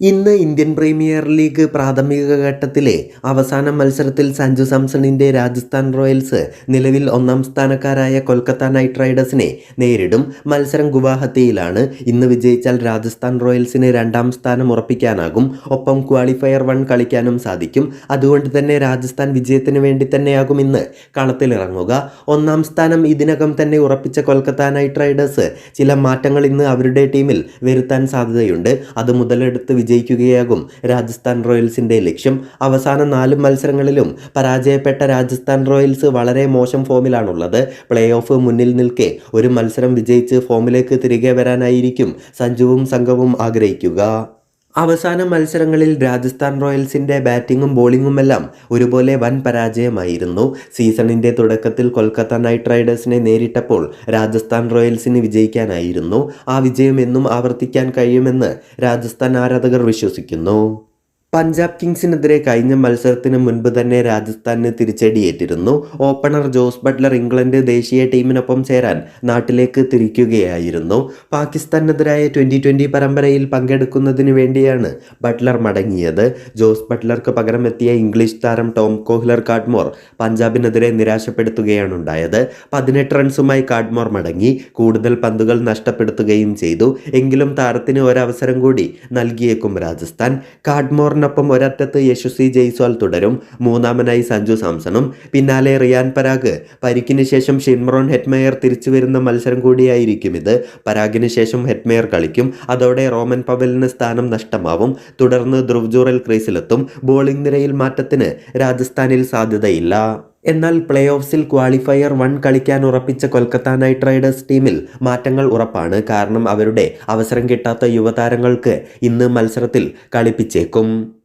ഇന്ന് Indian premier league പ്രാഥമിക ഘട്ടത്തിലെ അവസാന മത്സരത്തിൽ സഞ്ജു സാംസണിന്റെ രാജസ്ഥാൻ റോയൽസ് നിലവിൽ ഒന്നാം സ്ഥാനക്കാരായ കൊൽക്കത്ത നൈറ്റ് റൈഡേഴ്സിനെ നേരിടും. മത്സരം ഗുവാഹത്തിയിലാണ്. ഇന്ന് വിജയിച്ചാൽ രാജസ്ഥാൻ റോയൽസിന് രണ്ടാം സ്ഥാനം ഉറപ്പിക്കാനാകും. ഒപ്പം ക്വാളിഫയർ വൺ കളിക്കാനും സാധിക്കും. അതുകൊണ്ട് തന്നെ രാജസ്ഥാൻ വിജയത്തിന് വേണ്ടി തന്നെയാകും ഇന്ന് കളത്തിലിറങ്ങുക. ഒന്നാം സ്ഥാനം ഇതിനകം തന്നെ ഉറപ്പിച്ച കൊൽക്കത്ത നൈറ്റ് റൈഡേഴ്സ് ചില മാറ്റങ്ങൾ ഇന്ന് അവരുടെ ടീമിൽ വരുത്താൻ സാധ്യതയുണ്ട്. അത് മുതലെടുത്ത് വിജയിക്കുകയാകും. രാജസ്ഥാൻ റോയൽസിന്റെ ലക്ഷ്യം അവസാന നാല് മത്സരങ്ങളിലും പരാജയപ്പെട്ട രാജസ്ഥാൻ റോയൽസ് വളരെ മോശം ഫോമിലാണുള്ളത്. പ്ലേ ഓഫ് മുന്നിൽ നിൽക്കെ ഒരു മത്സരം വിജയിച്ച് ഫോമിലേക്ക് തിരികെ വരാനായിരിക്കും സഞ്ജുവും സംഘവും ആഗ്രഹിക്കുക. അവസാന മത്സരങ്ങളിൽ രാജസ്ഥാൻ റോയൽസിന്റെ ബാറ്റിങ്ങും ബോളിങ്ങുമെല്ലാം ഒരുപോലെ വൻ പരാജയമായിരുന്നു. സീസണിന്റെ തുടക്കത്തിൽ കൊൽക്കത്ത നൈറ്റ് റൈഡേഴ്സിനെ നേരിട്ടപ്പോൾ രാജസ്ഥാൻ റോയൽസിന് വിജയിക്കാനായിരുന്നു. ആ വിജയം എന്നും ആവർത്തിക്കാൻ കഴിയുമെന്ന് രാജസ്ഥാൻ ആരാധകർ വിശ്വസിക്കുന്നു. പഞ്ചാബ് കിങ്സിനെതിരെ കഴിഞ്ഞ മത്സരത്തിന് മുൻപ് തന്നെ രാജസ്ഥാനിന് തിരിച്ചടിയേറ്റിരുന്നു. ഓപ്പണർ ജോസ് ബട്ട്ലർ ഇംഗ്ലണ്ട് ദേശീയ ടീമിനൊപ്പം ചേരാൻ നാട്ടിലേക്ക് തിരിക്കുകയായിരുന്നു. പാകിസ്ഥാനെതിരായ ട്വന്റി ട്വന്റി പരമ്പരയിൽ പങ്കെടുക്കുന്നതിന് വേണ്ടിയാണ് ബട്ട്ലർ മടങ്ങിയത്. ജോസ് ബട്ട്ലർക്ക് പകരം എത്തിയ ഇംഗ്ലീഷ് താരം ടോം കോഹ്ലർ കാഡ്മോർ പഞ്ചാബിനെതിരെ നിരാശപ്പെടുത്തുകയാണ് ഉണ്ടായത് പതിനെട്ട് റൺസുമായി കാഡ്മോർ മടങ്ങി. കൂടുതൽ പന്തുകൾ നഷ്ടപ്പെടുത്തുകയും ചെയ്തു. എങ്കിലും താരത്തിന് ഒരവസരം കൂടി നൽകിയേക്കും രാജസ്ഥാൻ. കാഡ്മോർ ിനൊപ്പം ഒരറ്റത്ത് യശസ്വി ജയ്സ്വാൾ തുടരും. മൂന്നാമനായി സഞ്ജു സാംസണും. പിന്നാലെ റിയാൻ പരാഗ്. പരിക്കിന് ശേഷം ഷിൻമറോൺ ഹെറ്റ്മെയർ തിരിച്ചു വരുന്ന മത്സരം കൂടിയായിരിക്കും ഇത്. പരാഗിന് ശേഷം ഹെറ്റ്മെയർ കളിക്കും. അതോടെ റോമൻ പവലിന് സ്ഥാനം നഷ്ടമാവും. തുടർന്ന് ധ്രുവ് ജൂറൽ ക്രീസിലെത്തും. ബോളിംഗ് നിരയിൽ മാറ്റത്തിന് രാജസ്ഥാനിൽ സാധ്യതയില്ല. എന്നാൽ പ്ലേ ഓഫ്സിൽ ക്വാളിഫയർ വൺ കളിക്കാൻ ഉറപ്പിച്ച കൊൽക്കത്ത നൈറ്റ് റൈഡേഴ്സ് ടീമിൽ മാറ്റങ്ങൾ ഉറപ്പാണ്. കാരണം അവരുടെ അവസരം കിട്ടാത്ത യുവതാരങ്ങൾക്ക് ഇന്ന് മത്സരത്തിൽ കളിപ്പിച്ചേക്കും.